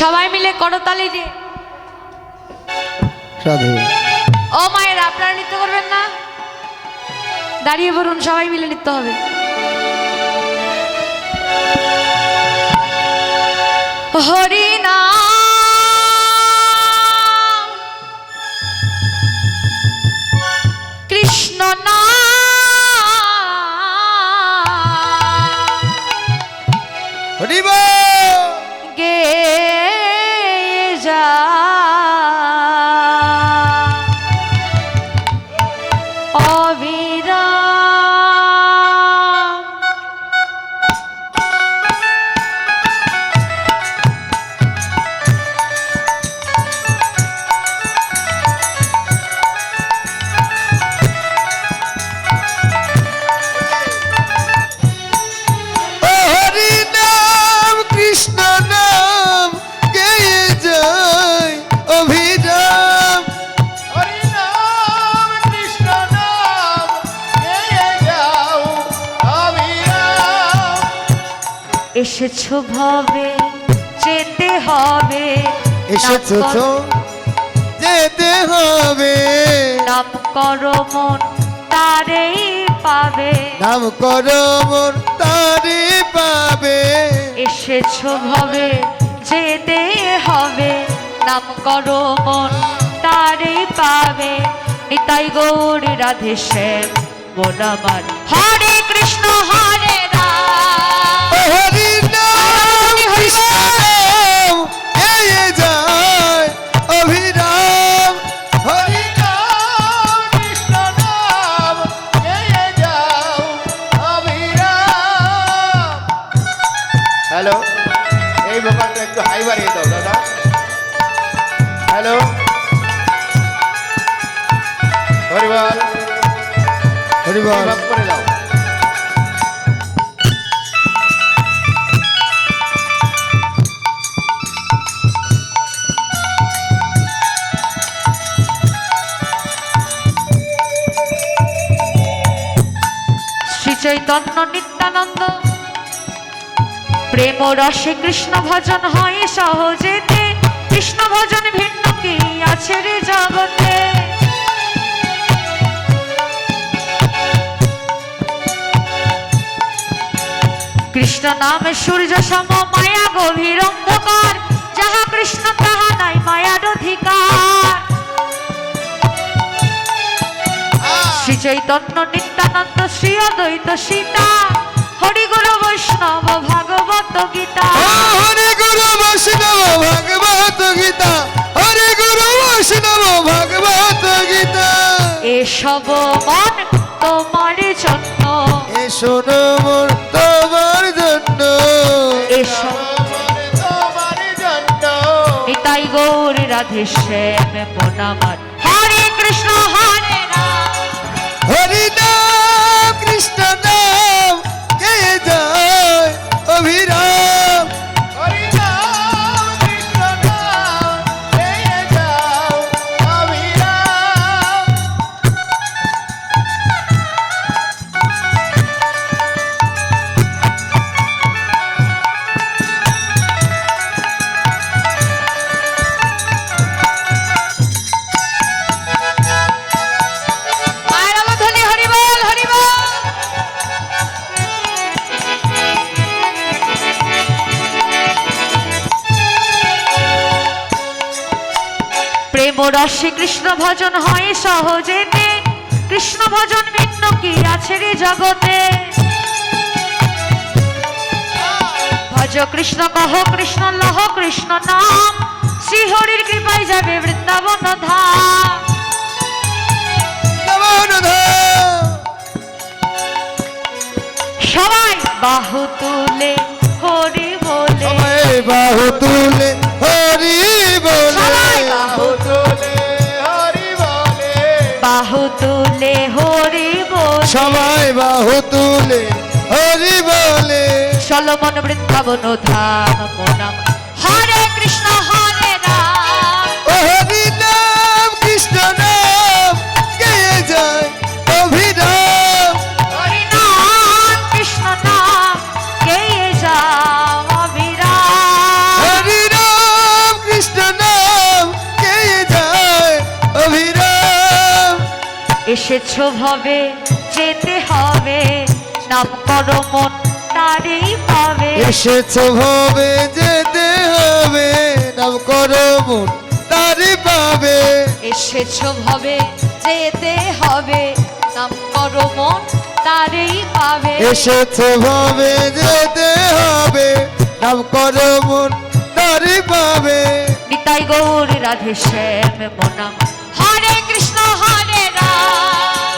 সবাই মিলে করতালি দিয়ে। সাধু ও মায়ের আপনারা নৃত্য করবেন না? দাঁড়িয়ে বলুন সবাই মিলে নৃত্য হবে। হরি নাম এসেছ ভাবে যেতে হবে। এসেছ যেতে হবে। নাম করো মন তারেই পাবে। নাম করো মোর তারি পাবে। এসেছ ভাবে যেতে হবে। নাম করো মন তারেই পাবে। নিতাই গৌর রাধে শ্যাম মন আমার। হরে কৃষ্ণ হরে রাম। হরি হ্যালো? এই ভোকালটা একটু হাই বাড়িয়ে দাও দাদা। হ্যালো? হরিবল। হরিবল। করে দাও। শ্রী চৈতন্য নিত্যানন্দ প্রেম রসে কৃষ্ণ ভজন হয় সহজেতে কৃষ্ণ ভজন ভিন্ন কি আছে রে জগতে? কৃষ্ণ নামে সূর্য সম মায়া গভীর অন্ধকার। যাহা কৃষ্ণ তাহা নাই মায়ার অধিকার। শ্রী চৈতন্য নিত্যানন্দ শ্রী অদ্বৈত সীতা। হরি গুরু বৈষ্ণব ভাগবত গীতা। হরে গুরু বৈষ্ণব ভাগবত গীতা। হরে গুরু বৈষ্ণব ভাগবত গীতা। এসব মন তোমার জন্য। তোমার এসব তোমার জন্য। নিতাই গৌর রাধে শ্যাম মন হরে কৃষ্ণ হরে রাম। হরি কৃষ্ণ যায় অভিরাম রসে কৃষ্ণ ভজন হয় সহজেতে কৃষ্ণ ভজন ভিন্ন কি আছে রে জগতে? ভজ কৃষ্ণ কহ কৃষ্ণ লহ কৃষ্ণ নাম। শ্রীহরির কৃপায় যাবে বৃন্দাবন সবাই বাহু তুলে হরি বলে। সবাই বাহু তুলে বলে হরি বলে। সলমন বৃন্দাবন ধাম নাম হরে কৃষ্ণ হরে রাম। হরি নাম কৃষ্ণ নাম গে যায় অভিরাম হরি নাম কৃষ্ণ নাম গে যায় অভিরাম হরি রাম কৃষ্ণ নাম গে যায় অভিরাম এসেছ ভাবে যেতে হবে। নাম করো মন তারেই পাবে। এসেছ ভবে যেতে হবে। নাম করো মন তারি পাবে। এসেছ ভবে যেতে হবে। নাম করো মন তারেই পাবে। এসেছ ভবে যেতে হবে। নাম করো মন তারি পাবে। নিতাই গৌর রাধে শ্যাম মনাম হরে কৃষ্ণ হরে রাম।